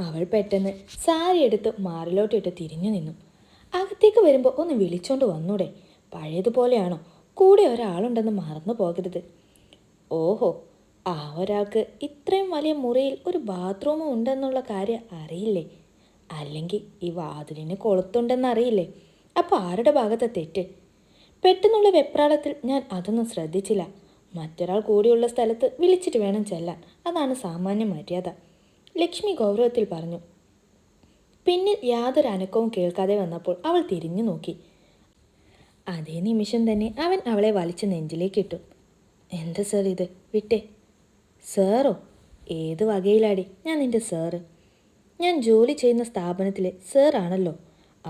അവൾ പെട്ടെന്ന് സാരി എടുത്ത് മാറിലോട്ടിട്ട് തിരിഞ്ഞു നിന്നു. അകത്തേക്ക് വരുമ്പോൾ ഒന്ന് വിളിച്ചോണ്ട് വന്നൂടെ. പഴയതുപോലെയാണോ? കൂടെ ഒരാളുണ്ടെന്ന് മറന്നു പോകരുത്. ഓഹോ ആ ഒരാൾക്ക് ഇത്രയും വലിയ മുറിയിൽ ഒരു ബാത്റൂമും ഉണ്ടെന്നുള്ള കാര്യം അറിയില്ലേ? അല്ലെങ്കിൽ ഈ വാതിലിന് കൊളുത്തുണ്ടെന്നറിയില്ലേ? അപ്പോൾ ആരുടെ ഭാഗത്തെ തെറ്റ്? പെട്ടെന്നുള്ള വെപ്രാളത്തിൽ ഞാൻ അതൊന്നും ശ്രദ്ധിച്ചില്ല. മറ്റൊരാൾ കൂടിയുള്ള സ്ഥലത്ത് വിളിച്ചിട്ട് വേണം ചെല്ലാൻ. അതാണ് സാമാന്യ മര്യാദ. ലക്ഷ്മി ഗൗരവത്തിൽ പറഞ്ഞു പിന്നിൽ യാതൊരു അനക്കവും കേൾക്കാതെ വന്നപ്പോൾ അവൾ തിരിഞ്ഞു നോക്കി. അതേ നിമിഷം തന്നെ അവൻ അവളെ വലിച്ച നെഞ്ചിലേക്കിട്ടു. എന്താ സാർ ഇത്? വിട്ടേ. സാറോ? ഏത് വകയിലാടി? ഞാൻ നിന്റെ സാറ്. ഞാൻ ജോലി ചെയ്യുന്ന സ്ഥാപനത്തിലെ സാറാണല്ലോ.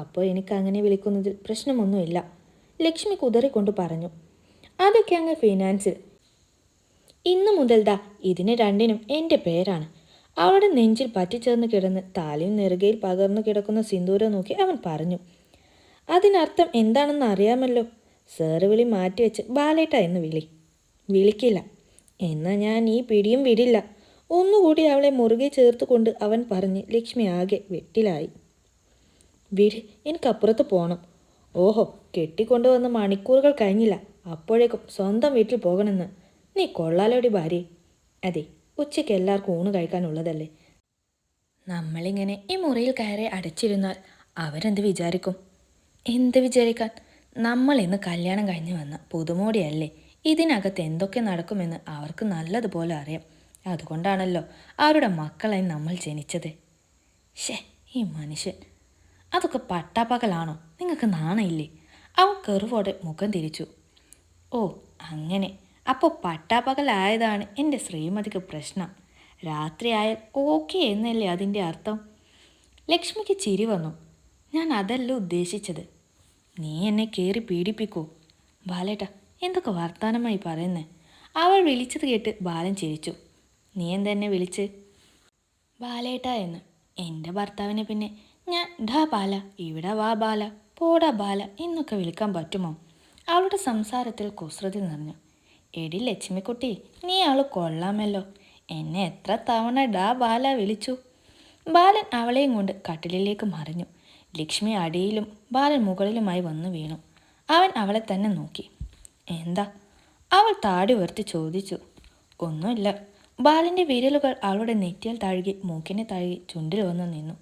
അപ്പോൾ എനിക്ക് അങ്ങനെ വിളിക്കുന്നതിൽ പ്രശ്നമൊന്നുമില്ല. ലക്ഷ്മി കുതറിക്കൊണ്ട് പറഞ്ഞു അതൊക്കെ അങ്ങ് ഫിനാൻസിൽ. ഇന്നു മുതൽ ദാ ഇതിന് രണ്ടിനും എന്റെ പേരാണ്. അവളുടെ നെഞ്ചിൽ പറ്റിച്ചേർന്ന് കിടന്ന് താലിയും നെറുകയിൽ പകർന്നു കിടക്കുന്ന സിന്ദൂരം നോക്കി അവൻ പറഞ്ഞു അതിനർത്ഥം എന്താണെന്ന് അറിയാമല്ലോ. സാറ് വിളി മാറ്റിവെച്ച് ബാലേട്ട എന്ന് വിളി. വിളിക്കില്ല. എന്നാൽ ഞാൻ ഈ പിടിയും വിടില്ല. ഒന്നുകൂടി അവളെ മുറുകെ ചേർത്തുകൊണ്ട് അവൻ പറഞ്ഞ് ലക്ഷ്മി ആകെ വെട്ടിലായി. വിട് എനിക്കപ്പുറത്ത് പോകണം ഓഹോ കെട്ടിക്കൊണ്ടുവന്ന മണിക്കൂറുകൾ കഴിഞ്ഞില്ല. അപ്പോഴേക്കും സ്വന്തം വീട്ടിൽ പോകണമെന്ന്. നീ കൊള്ളാലോടി ഭാര്യ. അതെ ഉച്ചയ്ക്ക് എല്ലാവർക്കും ഊണ് കഴിക്കാനുള്ളതല്ലേ? നമ്മളിങ്ങനെ ഈ മുറിയിൽ കയറി അടച്ചിരുന്നാൽ അവരെന്ത് വിചാരിക്കും? എന്ത് വിചാരിക്കാൻ? നമ്മൾ ഇന്ന് കല്യാണം കഴിഞ്ഞ് വന്ന പുതുമോടിയല്ലേ? ഇതിനകത്ത് എന്തൊക്കെ നടക്കുമെന്ന് അവർക്ക് നല്ലതുപോലെ അറിയാം. അതുകൊണ്ടാണല്ലോ അവരുടെ മക്കളായി നമ്മൾ ജനിച്ചത്. ഷേ ഈ മനുഷ്യൻ. അതൊക്കെ പട്ടാപ്പകലാണോ? നിങ്ങൾക്ക് നാണയില്ലേ? അവൻ കെറുവോടെ മുഖം തിരിച്ചു. ഓ അങ്ങനെ. അപ്പോൾ പട്ടാപ്പകലായതാണ് എന്റെ ശ്രീമതിക്ക് പ്രശ്നം. രാത്രിയായാൽ ഓക്കെ എന്നല്ലേ അതിന്റെ അർത്ഥം? ലക്ഷ്മിക്ക് ചിരി വന്നു. ഞാൻ അതല്ല ഉദ്ദേശിച്ചത്. നീ എന്നെ കയറി പീഡിപ്പിക്കൂ. ബാലേട്ട എന്തൊക്കെ വർത്താനമായി പറയുന്നേ? അവൾ വിളിച്ചത് കേട്ട് ബാലൻ ചിരിച്ചു. നീ എന്തെന്നെ വിളിച്ച്? ബാലേട്ട എന്ന്. എന്റെ ഭർത്താവിനെ പിന്നെ ഞാൻ ഡാ ബാല ഇവിടെ വാ ബാല പോടാ ബാല എന്നൊക്കെ വിളിക്കാൻ പറ്റുമോ? അവളുടെ സംസാരത്തിൽ കുസൃതി നിറഞ്ഞു. എടി ലക്ഷ്മിക്കുട്ടി നീ ആൾ കൊള്ളാമല്ലോ. എന്നെ എത്ര തവണ ഡാ ബാല വിളിച്ചു. ബാലൻ അവളെയും കൊണ്ട് കട്ടിലിലേക്ക് മറിഞ്ഞു. ലക്ഷ്മി അടിയിലും ബാലൻ മുകളിലുമായി വന്നു വീണു. അവൻ അവളെ തന്നെ നോക്കി. എന്താ? അവൾ താടി ഉയർത്തി ചോദിച്ചു. ഒന്നുമില്ല. ബാലന്റെ വിരലുകൾ അവളുടെ നെറ്റിയിൽ താഴുകി മൂക്കിനെ താഴുകി ചുണ്ടിൽ വന്നു നിന്നു.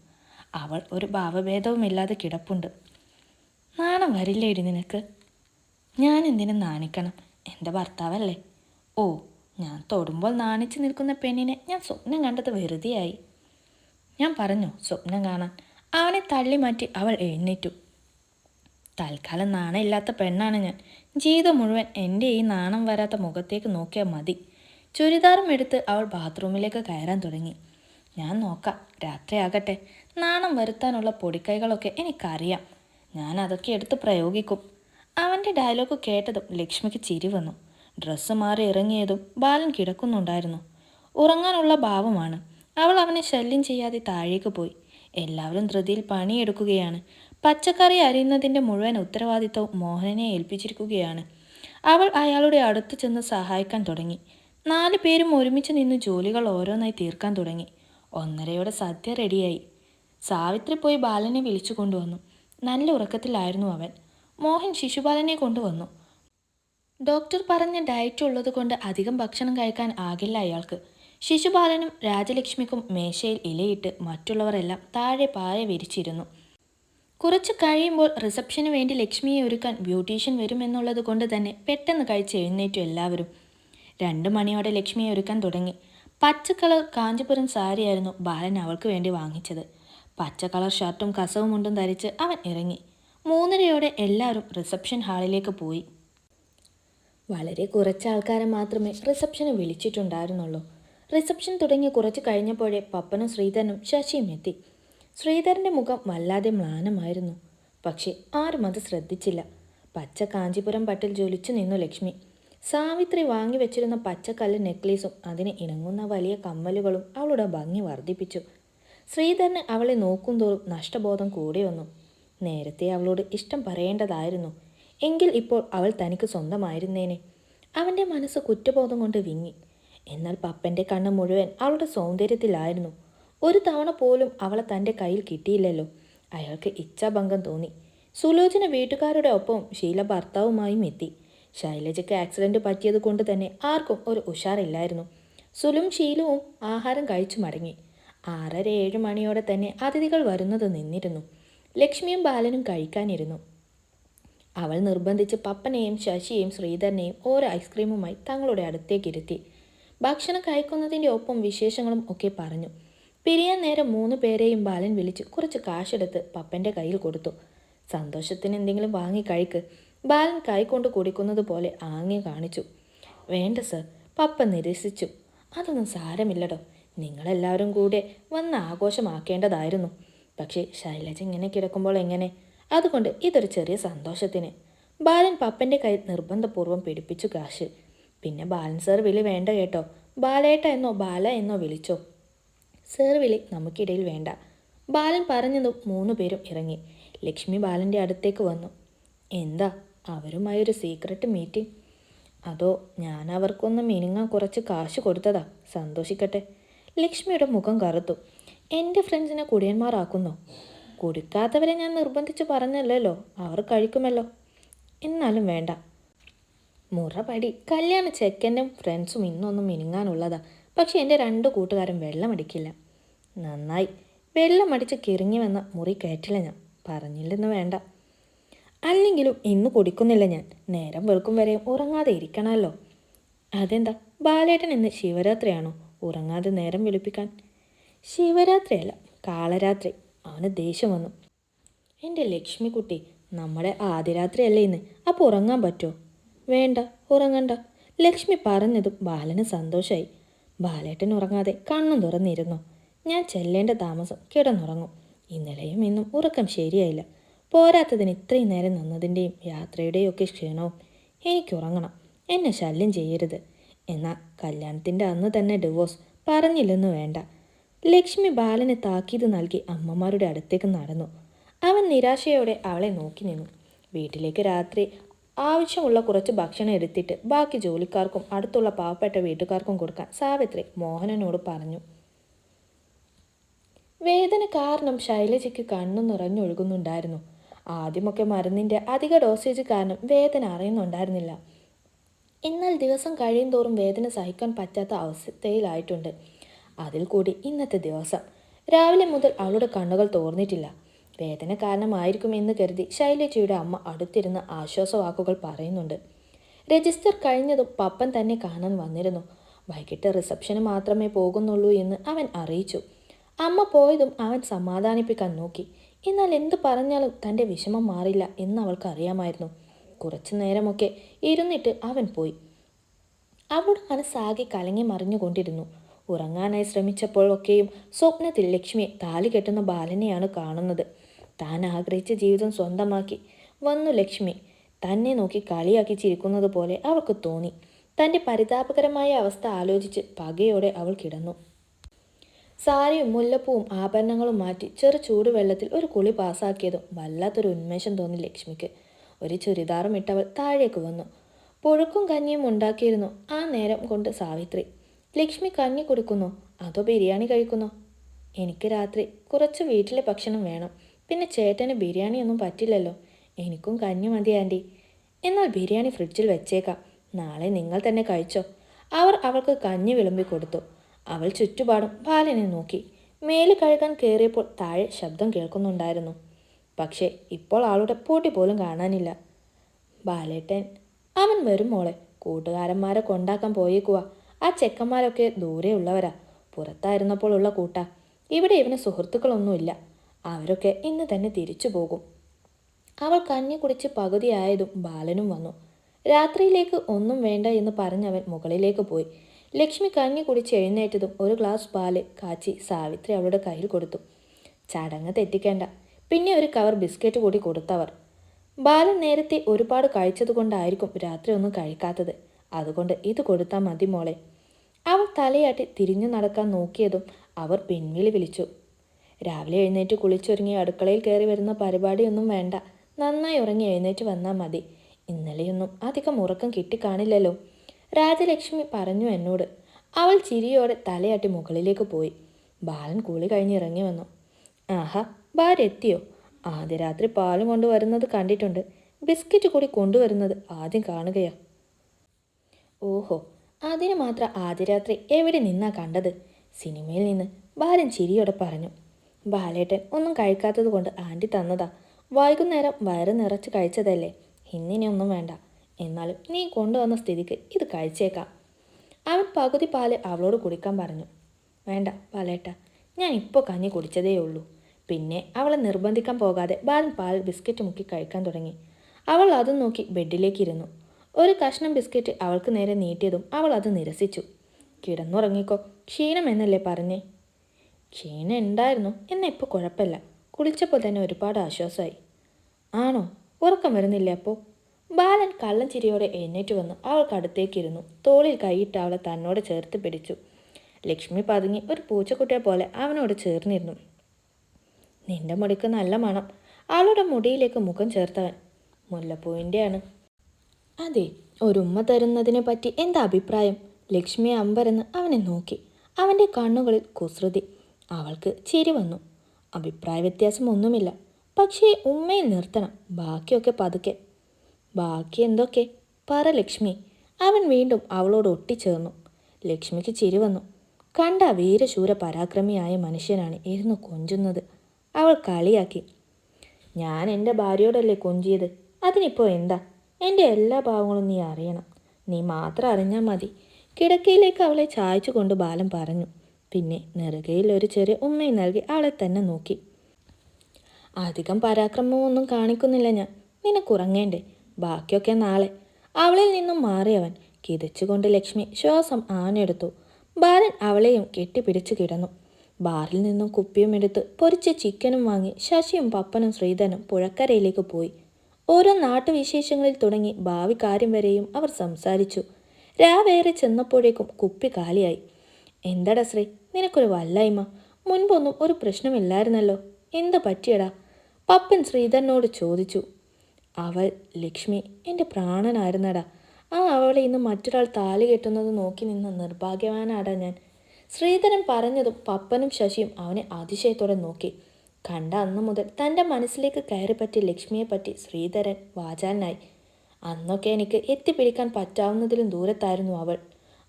അവൾ ഒരു ഭാവഭേദവുമില്ലാതെ കിടപ്പുണ്ട്. നാണം വരില്ലേടി നിനക്ക്? ഞാൻ എന്തിനു നാണിക്കണം. എന്റെ ഭർത്താവല്ലേ? ഓ ഞാൻ തൊടുമ്പോൾ നാണിച്ചു നിൽക്കുന്ന പെണ്ണിനെ ഞാൻ സ്വപ്നം കണ്ടത് വെറുതെയായി. ഞാൻ പറഞ്ഞു സ്വപ്നം കാണാൻ. അവനെ തള്ളി മാറ്റി അവൾ എഴുന്നേറ്റു. തൽക്കാലം നാണമില്ലാത്ത പെണ്ണാണ് ഞാൻ. ജീവിതം മുഴുവൻ എന്റെ ഈ നാണം വരാത്ത മുഖത്തേക്ക് നോക്കിയാൽ മതി. ചുരിദാറും എടുത്ത് അവൾ ബാത്റൂമിലേക്ക് കയറാൻ തുടങ്ങി. ഞാൻ നോക്കാം രാത്രിയാകട്ടെ നാണം വരുത്താനുള്ള പൊടിക്കൈകളൊക്കെ എനിക്കറിയാം. ഞാൻ അതൊക്കെ എടുത്ത് പ്രയോഗിക്കും. അവന്റെ ഡയലോഗ് കേട്ടതും ലക്ഷ്മിക്ക് ചിരി വന്നു. ഡ്രസ്സ് മാറി ഇറങ്ങിയതും ബാലൻ കിടക്കുന്നുണ്ടായിരുന്നു. ഉറങ്ങാനുള്ള ഭാവമാണ്. അവൾ അവനെ ശല്യം ചെയ്യാതെ താഴേക്ക് പോയി. എല്ലാവരും ധൃതിയിൽ പണിയെടുക്കുകയാണ്. പച്ചക്കറി അരിയുന്നതിന്റെ മുഴുവൻ ഉത്തരവാദിത്തവും മോഹനനെ ഏൽപ്പിച്ചിരിക്കുകയാണ്. അവൾ അയാളുടെ അടുത്ത് ചെന്ന് സഹായിക്കാൻ തുടങ്ങി. നാല് പേരും ഒരുമിച്ച് നിന്ന് ജോലികൾ ഓരോന്നായി തീർക്കാൻ തുടങ്ങി. ഒന്നരയോടെ സദ്യ റെഡിയായി. സാവിത്രി പോയി ബാലനെ വിളിച്ചു കൊണ്ടുവന്നു. നല്ല ഉറക്കത്തിലായിരുന്നു അവൻ. മോഹൻ ശിശുപാലനെ കൊണ്ടുവന്നു. ഡോക്ടർ പറഞ്ഞ ഡയറ്റ് ഉള്ളതുകൊണ്ട് അധികം ഭക്ഷണം കഴിക്കാൻ ആകില്ല അയാൾക്ക്. ശിശുപാലനും രാജലക്ഷ്മിക്കും മേശയിൽ ഇലയിട്ട് മറ്റുള്ളവരെല്ലാം താഴെ പായ വിരിച്ചിരുന്നു. കുറച്ച് കഴിയുമ്പോൾ റിസപ്ഷന് വേണ്ടി ലക്ഷ്മിയെ ഒരുക്കാൻ ബ്യൂട്ടീഷ്യൻ വരുമെന്നുള്ളത് കൊണ്ട് തന്നെ പെട്ടെന്ന് കഴിച്ച് എഴുന്നേറ്റു എല്ലാവരും. രണ്ട് മണിയോടെ ലക്ഷ്മിയെ ഒരുക്കാൻ തുടങ്ങി. പച്ച കളർ കാഞ്ചിപുരം സാരിയായിരുന്നു ബാലൻ അവൾക്ക് വേണ്ടി വാങ്ങിച്ചത്. പച്ച കളർ ഷർട്ടും കസവും മുണ്ടും ധരിച്ച് അവൻ ഇറങ്ങി. മൂന്നരയോടെ എല്ലാവരും റിസപ്ഷൻ ഹാളിലേക്ക് പോയി. വളരെ കുറച്ച് ആൾക്കാരെ മാത്രമേ റിസപ്ഷന് വിളിച്ചിട്ടുണ്ടായിരുന്നുള്ളൂ. റിസപ്ഷൻ തുടങ്ങി കുറച്ച് കഴിഞ്ഞപ്പോഴേ പപ്പനും ശ്രീധരനും ശശിയും എത്തി. ശ്രീധരന്റെ മുഖം വല്ലാതെ മ്ലാനമായിരുന്നു. പക്ഷേ ആരും അത് ശ്രദ്ധിച്ചില്ല. പച്ച കാഞ്ചിപുരം പട്ടിൽ ജ്വലിച്ചു നിന്നു ലക്ഷ്മി. സാവിത്രി വാങ്ങിവെച്ചിരുന്ന പച്ചക്കല്ല് നെക്ലേസും അതിന് ഇണങ്ങുന്ന വലിയ കമ്മലുകളും അവളുടെ ഭംഗി വർദ്ധിപ്പിച്ചു. ശ്രീധരന് അവളെ നോക്കുന്തോറും നഷ്ടബോധം കൂടി വന്നു. നേരത്തെ അവളോട് ഇഷ്ടം പറയേണ്ടതായിരുന്നു. എങ്കിൽ ഇപ്പോൾ അവൾ തനിക്ക് സ്വന്തമായിരുന്നേനെ. അവന്റെ മനസ്സ് കുറ്റബോധം കൊണ്ട് വിങ്ങി. എന്നാൽ പപ്പന്റെ കണ്ണ് മുഴുവൻ അവളുടെ സൗന്ദര്യത്തിലായിരുന്നു. ഒരു തവണ പോലും അവളെ തന്റെ കയ്യിൽ കിട്ടിയില്ലല്ലോ. അയാൾക്ക് ഇച്ഛാഭംഗം തോന്നി. സുലോചന വീട്ടുകാരുടെ ഒപ്പം ശീല ഭർത്താവുമായും എത്തി. ശൈലജയ്ക്ക് ആക്സിഡന്റ് പറ്റിയത് കൊണ്ട് തന്നെ ആർക്കും ഒരു ഉഷാറില്ലായിരുന്നു. സുലും ശീലവും ആഹാരം കഴിച്ചു മടങ്ങി. ആറര ഏഴ് മണിയോടെ തന്നെ അതിഥികൾ വരുന്നത് നിന്നിരുന്നു. ലക്ഷ്മിയും ബാലനും കഴിക്കാനിരുന്നു. അവൾ നിർബന്ധിച്ച് പപ്പനെയും ശശിയെയും ശ്രീധരനെയും ഓരോ ഐസ്ക്രീമുമായി തങ്ങളുടെ അടുത്തേക്കിരുത്തി. ഭക്ഷണം കഴിക്കുന്നതിന്റെ ഒപ്പം വിശേഷങ്ങളും ഒക്കെ പറഞ്ഞു. പിരിയാൻ നേരം മൂന്ന് പേരെയും ബാലൻ വിളിച്ച് കുറച്ച് കാശെടുത്ത് പപ്പന്റെ കയ്യിൽ കൊടുത്തു. സന്തോഷത്തിന് എന്തെങ്കിലും വാങ്ങി കഴിക്ക്. ബാലൻ കൈകൊണ്ട് കുടിക്കുന്നത് പോലെ ആങ്ങി കാണിച്ചു. വേണ്ട സർ പപ്പ നിരസിച്ചു. അതൊന്നും സാരമില്ലടോ. നിങ്ങളെല്ലാവരും കൂടെ വന്ന് ആഘോഷമാക്കേണ്ടതായിരുന്നു. പക്ഷേ ശൈലജ ഇങ്ങനെ കിടക്കുമ്പോൾ എങ്ങനെ? അതുകൊണ്ട് ഇതൊരു ചെറിയ സന്തോഷത്തിന്. ബാലൻ പപ്പന്റെ കൈ നിർബന്ധപൂർവം പിടിപ്പിച്ചു കാശ്. പിന്നെ ബാലൻ സർ വിളി വേണ്ട കേട്ടോ. ബാലേട്ട എന്നോ ബാല എന്നോ വിളിച്ചോ? സർ വിളി നമുക്കിടയിൽ വേണ്ട. ബാലൻ പറഞ്ഞതും മൂന്ന് പേരും ഇറങ്ങി. ലക്ഷ്മി ബാലന്റെ അടുത്തേക്ക് വന്നു. എന്താ? അവരുമായി ഒരു സീക്രട്ട് മീറ്റിംഗ് അതോ ഞാൻ അവർക്കൊന്ന് മിനുങ്ങാൻ കുറച്ച് കാശ് കൊടുത്തതാ? സന്തോഷിക്കട്ടെ. ലക്ഷ്മിയുടെ മുഖം കറുത്തു. എന്റെ ഫ്രണ്ട്സിനെ കുടിയന്മാരാക്കുന്നു. കൊടുക്കാത്തവരെ ഞാൻ നിർബന്ധിച്ച് പറഞ്ഞല്ലോ അവർ കഴിക്കുമല്ലോ. എന്നാലും വേണ്ട. മുറപടി. കല്യാണ ചെക്കനും ഫ്രണ്ട്സും ഇന്നൊന്നും മിനുങ്ങാനുള്ളതാ. പക്ഷെ എന്റെ രണ്ട് കൂട്ടുകാരും വെള്ളമടിക്കില്ല. നന്നായി. വെള്ളമടിച്ച് കിറങ്ങി വന്ന മുറി കയറ്റില്ല ഞാൻ. പറഞ്ഞില്ലെന്ന് വേണ്ട. അല്ലെങ്കിലും ഇന്ന് കുടിക്കുന്നില്ല ഞാൻ. നേരം വെളുക്കും വരെയും ഉറങ്ങാതെ ഇരിക്കണമല്ലോ. അതെന്താ? ബാലേട്ടൻ ഇന്ന് ശിവരാത്രിയാണോ? ഉറങ്ങാതെ നേരം വെളുപ്പിക്കാൻ. ശിവരാത്രിയല്ല കാളരാത്രി. അവന് ദേഷ്യം വന്നു. എന്റെ ലക്ഷ്മിക്കുട്ടി നമ്മുടെ ആദ്യരാത്രിയല്ലേ ഇന്ന്. അപ്പോൾ ഉറങ്ങാൻ പറ്റുമോ വേണ്ട ഉറങ്ങണ്ട. ലക്ഷ്മി പറഞ്ഞതും ബാലന് സന്തോഷമായി ബാലേട്ടൻ ഉറങ്ങാതെ കണ്ണും തുറന്നിരുന്നു. ഞാൻ ചെല്ലേണ്ട താമസം കിടന്നുറങ്ങും. ഇന്നലെയും ഇന്നും ഉറക്കം ശരിയായില്ല. പോരാത്തതിന് ഇത്രയും നേരം നിന്നതിന്റെയും യാത്രയുടെയും ഒക്കെ ക്ഷീണവും എനിക്ക് ഉറങ്ങണം. എന്നെ ശല്യം ചെയ്യരുത്. എന്നാൽ കല്യാണത്തിന്റെ അന്ന് തന്നെ ഡിവോഴ്സ് പറഞ്ഞില്ലെന്ന് വേണ്ട. ലക്ഷ്മി ബാലന് താക്കീത് നൽകി അമ്മമാരുടെ അടുത്തേക്ക് നടന്നു. അവൻ നിരാശയോടെ അവളെ നോക്കി നിന്നു. വീട്ടിലേക്ക് രാത്രി ആവശ്യമുള്ള കുറച്ച് ഭക്ഷണം എടുത്തിട്ട് ബാക്കി ജോലിക്കാർക്കും അടുത്തുള്ള പാവപ്പെട്ട വീട്ടുകാർക്കും കൊടുക്കാൻ സാവിത്രി മോഹനനോട് പറഞ്ഞു. വേദന കാരണം ശൈലജയ്ക്ക് കണ്ണു നിറഞ്ഞൊഴുകുന്നുണ്ടായിരുന്നു. ആദ്യമൊക്കെ മരുന്നിന്റെ അധിക ഡോസേജ് കാരണം വേദന അറിയുന്നുണ്ടായിരുന്നില്ല. എന്നാൽ ദിവസം കഴിയും തോറും വേദന സഹിക്കാൻ പറ്റാത്ത അവസ്ഥയിലായിട്ടുണ്ട്. അതിൽ കൂടി ഇന്നത്തെ ദിവസം. രാവിലെ മുതൽ അവളുടെ കണ്ണുകൾ തോർന്നിട്ടില്ല. വേദന കാരണമായിരിക്കും എന്ന് കരുതി ശൈലജയുടെ അമ്മ അടുത്തിരുന്ന് ആശ്വാസവാക്കുകൾ പറയുന്നുണ്ട്. രജിസ്റ്റർ കഴിഞ്ഞതും പപ്പൻ തന്നെ കാണാൻ വന്നിരുന്നു. വൈകിട്ട് റിസപ്ഷന് മാത്രമേ പോകുന്നുള്ളൂ എന്ന് അവൻ അറിയിച്ചു. അമ്മ പോയതും അവൻ സമാധാനിപ്പിക്കാൻ നോക്കി. എന്നാൽ എന്ത് പറഞ്ഞാലും തന്റെ വിഷമം മാറില്ല എന്ന് അവൾക്ക് അറിയാമായിരുന്നു കുറച്ചു നേരമൊക്കെ ഇരുന്നിട്ട് അവൻ പോയി. അവളുടെ മനസ്സാകെ കലങ്ങി മറിഞ്ഞുകൊണ്ടിരുന്നു. ഉറങ്ങാനായി ശ്രമിച്ചപ്പോഴൊക്കെയും സ്വപ്നത്തിൽ ലക്ഷ്മി താലി കെട്ടുന്ന ബാലനെയാണ് കാണുന്നത്. താൻ ആഗ്രഹിച്ച ജീവിതം സ്വന്തമാക്കി വന്നു ലക്ഷ്മി. തന്നെ നോക്കി കളിയാക്കി ചിരിക്കുന്നത് പോലെ അവൾക്ക് തോന്നി. തന്റെ പരിതാപകരമായ അവസ്ഥ ആലോചിച്ച് പകയോടെ അവൾ കിടന്നു. സാരിയും മുല്ലപ്പൂവും ആഭരണങ്ങളും മാറ്റി ചെറു ചൂടുവെള്ളത്തിൽ ഒരു കുളി പാസാക്കിയതും വല്ലാത്തൊരു ഉന്മേഷം തോന്നി ലക്ഷ്മിക്ക്. ഒരു ചുരിദാറും ഇട്ടവൾ താഴേക്ക് വന്നു. പുഴുക്കും കഞ്ഞിയും ഉണ്ടാക്കിയിരുന്നു ആ നേരം കൊണ്ട് സാവിത്രി. ലക്ഷ്മി കഞ്ഞി കൊടുക്കുന്നു. അതോ ബിരിയാണി കഴിക്കുന്നു. എനിക്ക് രാത്രി കുറച്ച് വീട്ടിലെ ഭക്ഷണം വേണം. പിന്നെ ചേട്ടന് ബിരിയാണിയൊന്നും പറ്റില്ലല്ലോ. എനിക്കും കഞ്ഞി മതി ആന്റി എന്നാൽ ബിരിയാണി ഫ്രിഡ്ജിൽ വെച്ചേക്കാം. നാളെ നിങ്ങൾ തന്നെ കഴിച്ചോ. അവർ അവൾക്ക് കഞ്ഞി വിളമ്പി കൊടുത്തു. അവൾ ചുറ്റുപാടും ബാലനെ നോക്കി. മേൽ കഴുകാൻ കയറിയപ്പോൾ താഴെ ശബ്ദം കേൾക്കുന്നുണ്ടായിരുന്നു. പക്ഷേ ഇപ്പോൾ ആളുടെ പൂട്ടി പോലും കാണാനില്ല. ബാലേട്ടൻ അവൻ വരും മോളെ. കൂട്ടുകാരന്മാരെ കൊണ്ടാക്കാൻ പോയേക്കുവാ. ആ ചെക്കന്മാരൊക്കെ ദൂരെയുള്ളവരാ പുറത്തായിരുന്നപ്പോൾ ഉള്ള കൂട്ട. ഇവിടെ ഇവന് സുഹൃത്തുക്കളൊന്നുമില്ല. അവരൊക്കെ ഇന്ന് തന്നെ തിരിച്ചു പോകും. അവൾ കഞ്ഞി കുടിച്ച് പകുതിയായതും ബാലനും വന്നു. രാത്രിയിലേക്ക് ഒന്നും വേണ്ട എന്ന് പറഞ്ഞവൻ മുകളിലേക്ക് പോയി. ലക്ഷ്മി കഞ്ഞി കുടിച്ച് എഴുന്നേറ്റതും ഒരു ഗ്ലാസ് പാൽ കാച്ചി സാവിത്രി അവളുടെ കയ്യിൽ കൊടുത്തു. ചടങ്ങ് തെറ്റിക്കേണ്ട. പിന്നെ ഒരു കവർ ബിസ്ക്കറ്റ് കൂടി കൊടുത്തവർ. ബാലൻ നേരത്തെ ഒരുപാട് കഴിച്ചതുകൊണ്ടായിരിക്കും രാത്രി ഒന്നും കഴിക്കാത്തത്. അതുകൊണ്ട് ഇത് കൊടുത്താൽ മതി മോളെ. അവൾ തലയാട്ടി തിരിഞ്ഞു നടക്കാൻ നോക്കിയതും അവർ പിൻവിളി വിളിച്ചു. രാവിലെ എഴുന്നേറ്റ് കുളിച്ചൊരുങ്ങി അടുക്കളയിൽ കയറി വരുന്ന പരിപാടിയൊന്നും വേണ്ട. നന്നായി ഉറങ്ങി എഴുന്നേറ്റ് വന്നാൽ മതി. ഇന്നലെയൊന്നും അധികം ഉറക്കം കിട്ടിക്കാണില്ലല്ലോ. രാജലക്ഷ്മി പറഞ്ഞു എന്നോട്. അവൾ ചിരിയോടെ തലയാട്ടി മുകളിലേക്ക് പോയി. ബാലൻ കുളി കഴിഞ്ഞ് ഇറങ്ങി വന്നു. ആഹാ ഭാര്യ എത്തിയോ? ആദ്യ രാത്രി പാലും കൊണ്ടുവരുന്നത് കണ്ടിട്ടുണ്ട്. ബിസ്ക്കറ്റ് കൂടി കൊണ്ടുവരുന്നത് ആദ്യം കാണുകയാ. ഓഹോ അതിന് മാത്രം ആദ്യ രാത്രി എവിടെ നിന്നാ കണ്ടത്? സിനിമയിൽ നിന്ന് ബാലൻ ചിരിയോടെ പറഞ്ഞു. ബാലേട്ടൻ ഒന്നും കഴിക്കാത്തത് കൊണ്ട് ആന്റി തന്നതാ. വൈകുന്നേരം വയറ് നിറച്ച് കഴിച്ചതല്ലേ? ഇന്നിനി വേണ്ട. എന്നാലും നീ കൊണ്ടുവന്ന സ്ഥിതിക്ക് ഇത് കഴിച്ചേക്കാം. അവൻ പകുതി പാൽ അവളോട് കുടിക്കാൻ പറഞ്ഞു. വേണ്ട ബാലേട്ട ഞാൻ ഇപ്പോൾ കഞ്ഞി കുടിച്ചതേ ഉള്ളൂ. പിന്നെ അവളെ നിർബന്ധിക്കാൻ പോകാതെ ബാലൻ പാൽ ബിസ്ക്കറ്റ് മുക്കി കഴിക്കാൻ തുടങ്ങി. അവൾ അതും നോക്കി ബെഡിലേക്ക് ഇരുന്നു ഒരു കഷ്ണം ബിസ്ക്കറ്റ് അവൾക്ക് നേരെ നീട്ടിയതും അവൾ അത് നിരസിച്ചു. കിടന്നുറങ്ങിക്കോ. ക്ഷീണം എന്നല്ലേ പറഞ്ഞേ? ക്ഷീണം ഉണ്ടായിരുന്നു എന്നാൽ ഇപ്പോൾ കുഴപ്പമില്ല. കുളിച്ചപ്പോൾ തന്നെ ഒരുപാട് ആശ്വാസമായി. ആണോ? ഉറക്കം വരുന്നില്ല അപ്പോൾ ബാലൻ കള്ളൻ ചിരിയോടെ എഴുന്നേറ്റ് വന്ന് അവൾക്കടുത്തേക്കിരുന്നു തോളിൽ കൈയിട്ട് അവളെ തന്നോട് ചേർത്ത് പിടിച്ചു. ലക്ഷ്മി പതുങ്ങി ഒരു പൂച്ചക്കുട്ടിയെ പോലെ അവനോട് ചേർന്നിരുന്നു. നിന്റെ മുടിക്ക് നല്ല മണം. അവളുടെ മുടിയിലേക്ക് മുഖം ചേർത്തവൻ മുല്ലപ്പൂവിന്റെയാണ്. അതെ ഒരു ഉമ്മ തരുന്നതിനെ പറ്റി എന്താ അഭിപ്രായം? ലക്ഷ്മി അമ്പരന്ന് അവനെ നോക്കി. അവന്റെ കണ്ണുകളിൽ കുസൃതി. അവൾക്ക് ചിരി വന്നു. അഭിപ്രായ വ്യത്യാസമൊന്നുമില്ല പക്ഷേ ഉമ്മയിൽ നിർത്തണം. ബാക്കിയൊക്കെ പതുക്കെ. ബാക്കി എന്തൊക്കെ? പറ ലക്ഷ്മി. അവൻ വീണ്ടും അവളോട് ഒട്ടിച്ചേർന്നു. ലക്ഷ്മിക്ക് ചിരി വന്നു. കണ്ട വീരശൂര പരാക്രമിയായ മനുഷ്യനാണ് ഇരുന്ന് കൊഞ്ചുന്നത്. അവൾ കളിയാക്കി. ഞാൻ എന്റെ ഭാര്യയോടല്ലേ കൊഞ്ചിയത്? അതിനിപ്പോൾ എന്താ? എന്റെ എല്ലാ ഭാവങ്ങളും നീ അറിയണം. നീ മാത്രം അറിഞ്ഞാൽ മതി. കിടക്കയിലേക്ക് അവളെ ചായച്ചു കൊണ്ട് ബാലൻ പറഞ്ഞു. പിന്നെ നെറുകയിൽ ഒരു ചെറിയ ഉമ്മയും നൽകി അവളെ തന്നെ നോക്കി. അധികം പരാക്രമമൊന്നും കാണിക്കുന്നില്ല ഞാൻ. നിനക്കുറങ്ങേണ്ടേ ബാക്കിയൊക്കെ നാളെ. അവളിൽ നിന്നും മാറിയവൻ കിതച്ചുകൊണ്ട് ലക്ഷ്മി ശ്വാസം ആനെടുത്തു ബാലൻ അവളെയും കെട്ടിപ്പിടിച്ചു കിടന്നു. ബാറിൽ നിന്നും കുപ്പിയും എടുത്ത് പൊരിച്ച ചിക്കനും വാങ്ങി ശശിയും പപ്പനും ശ്രീധനും പുഴക്കരയിലേക്ക് പോയി. ഓരോ നാട്ടുവിശേഷങ്ങളിൽ തുടങ്ങി ഭാവി കാര്യം വരെയും അവർ സംസാരിച്ചു. രാവേറെ ചെന്നപ്പോഴേക്കും കുപ്പി കാലിയായി. എന്താടാ ശ്രീ നിനക്കൊരു വല്ലായ്മ. മുൻപൊന്നും ഒരു പ്രശ്നമില്ലായിരുന്നല്ലോ. എന്ത് പറ്റിയടാ? പപ്പൻ ശ്രീധരനോട് ചോദിച്ചു. അവൾ ലക്ഷ്മി എന്റെ പ്രാണനായിരുന്നടാ. ആ അവളെ ഇന്ന് മറ്റൊരാൾ താലി കെട്ടുന്നത് നോക്കി നിന്ന നിർഭാഗ്യവാനാടാ ഞാൻ. ശ്രീധരൻ പറഞ്ഞതും പപ്പനും ശശിയും അവനെ അതിശയത്തോടെ നോക്കി. കണ്ട അന്നു മുതൽ തന്റെ മനസ്സിലേക്ക് കയറിപ്പറ്റിയ ലക്ഷ്മിയെപ്പറ്റി ശ്രീധരൻ വാചാലനായി. അന്നൊക്കെ എനിക്ക് എത്തിപ്പിടിക്കാൻ പറ്റാവുന്നതിലും ദൂരത്തായിരുന്നു അവൾ.